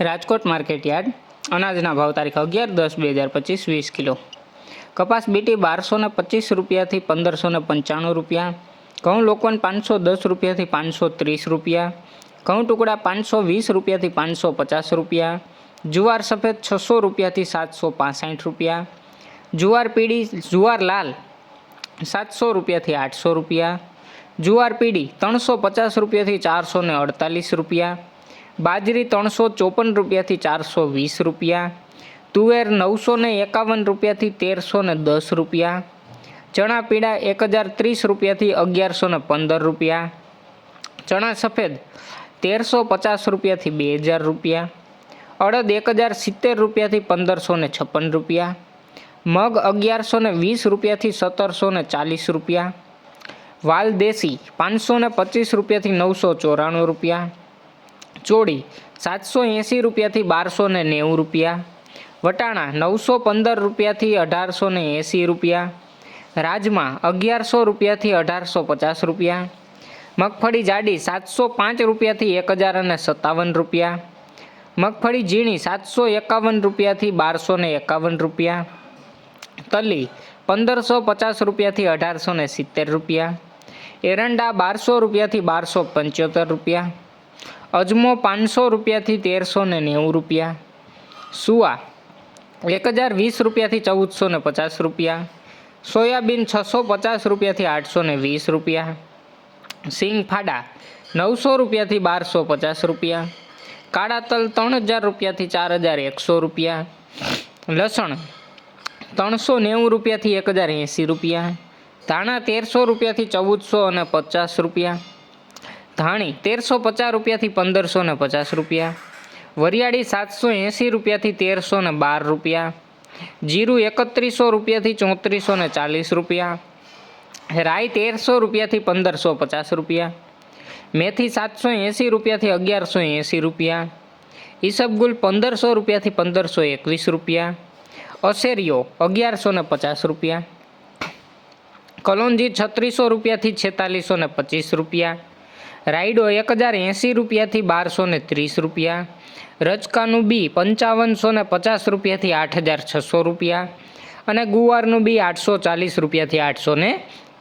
Rajkot market yard. અનાજના ભાવ તારીખ અગિયાર દસ બે હજાર પચીસ વીસ કિલો. કપાસ બીટી બારસો ને પચીસ રૂપિયાથી પંદરસો ને પંચાણું રૂપિયા. ઘઉં લોકોન પાંચસો દસ રૂપિયાથી પાંચસો ત્રીસ રૂપિયા. ઘઉં ટુકડા પાંચસો વીસ રૂપિયાથી પાંચસો પચાસ રૂપિયા. જુવાર સફેદ છસો રૂપિયાથી સાતસો પાસઠ રૂપિયા. જુવાર પીળી, જુવાર લાલ સાતસો રૂપિયાથી આઠસો રૂપિયા. જુવાર પીળી ત્રણસો પચાસ રૂપિયાથી ચારસો અડતાલીસ રૂપિયા. બાજરી ત્રણસો ચોપન રૂપિયાથી ચારસો વીસ રૂપિયા, તુવેર નવસો ને એકાવન રૂપિયાથી તેરસો ને દસ રૂપિયા, ચણા પીળા એક હજાર ત્રીસ રૂપિયાથી અગિયારસો ને પંદર રૂપિયા, ચણા સફેદ તેરસો પચાસ રૂપિયાથી બે હજાર રૂપિયા, અડદ એક હજાર સિત્તેર રૂપિયાથી પંદરસો ને છપ્પન રૂપિયા, મગ અગિયારસો ને વીસ રૂપિયાથી સત્તરસો ને ચાલીસ રૂપિયા વાલ દેશી પાંચસો ને પચીસ રૂપિયાથી નવસો ચોરાણું રૂપિયા ચોળી સાતસો એંસી રૂપિયાથી બારસો ને નેવું રૂપિયા, વટાણા નવસો પંદર રૂપિયાથી અઢારસો ને એંસી રૂપિયા, રાજમા અગિયારસો રૂપિયાથી અઢારસો પચાસ રૂપિયા, મગફળી જાડી સાતસો પાંચ રૂપિયાથી એક હજાર અને સત્તાવન રૂપિયા, મગફળી ઝીણી સાતસો એકાવન રૂપિયાથી બારસો ને એકાવન રૂપિયા, તલી પંદરસો પચાસ રૂપિયાથી અઢારસો ને સિત્તેર રૂપિયા, એરંડા બારસો રૂપિયાથી બારસો પંચોતેર રૂપિયા અજમો પાંચસો રૂપિયાથી તેરસો ને નેવું રૂપિયા. સુવા એક હજાર વીસ રૂપિયાથી ચૌદસો ને પચાસ રૂપિયા. સોયાબીન છસો પચાસ રૂપિયાથી આઠસો ને વીસ રૂપિયા. સિંગ ફાડા, નવસો રૂપિયાથી બારસો પચાસ રૂપિયા. કાળા તલ ત્રણ હજાર રૂપિયાથી ચાર હજાર એકસો રૂપિયા. લસણ, ત્રણસો નેવું રૂપિયાથી એક હજાર એંસી રૂપિયા. ધાણા તેરસો રૂપિયાથી ચૌદસો અને પચાસ રૂપિયા. ધાણી તેરસો પચાસ રૂપિયાથી પંદરસો ને પચાસ રૂપિયા. વરિયાળી સાતસો એંસી રૂપિયાથી તેરસો ને બાર રૂપિયા. જીરું એકત્રીસો રૂપિયાથી ચોત્રીસો ને ચાલીસ રૂપિયા. રાઈ તેરસો રૂપિયાથી પંદરસો પચાસ રૂપિયા. મેથી સાતસો એંસી રૂપિયાથી અગિયારસો એંસી રૂપિયા. ઈસબગુલ પંદરસો રૂપિયાથી પંદરસો એકવીસ રૂપિયા. અસેરીઓ અગિયારસો ને પચાસ રૂપિયા. કલોંજી છત્રીસો રૂપિયાથી છેતાલીસો ને પચીસ રૂપિયા. રાયડો એક હજાર એંસી રૂપિયાથી બારસો ને ત્રીસ રૂપિયા. રચકાનું બી પંચાવનસો ને પચાસ રૂપિયાથી આઠ હજાર છસો રૂપિયા. અને ગુવારનું બી આઠસો ચાલીસ રૂપિયાથી આઠસો ને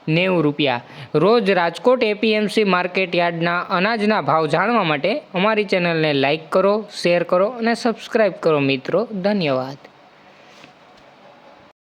નેવું રૂપિયા. રોજ રાજકોટ એપીએમસી માર્કેટ યાર્ડના અનાજના ભાવ જાણવા માટે અમારી ચેનલને લાઇક કરો, શેર કરો અને સબસ્ક્રાઈબ કરો મિત્રો. ધન્યવાદ.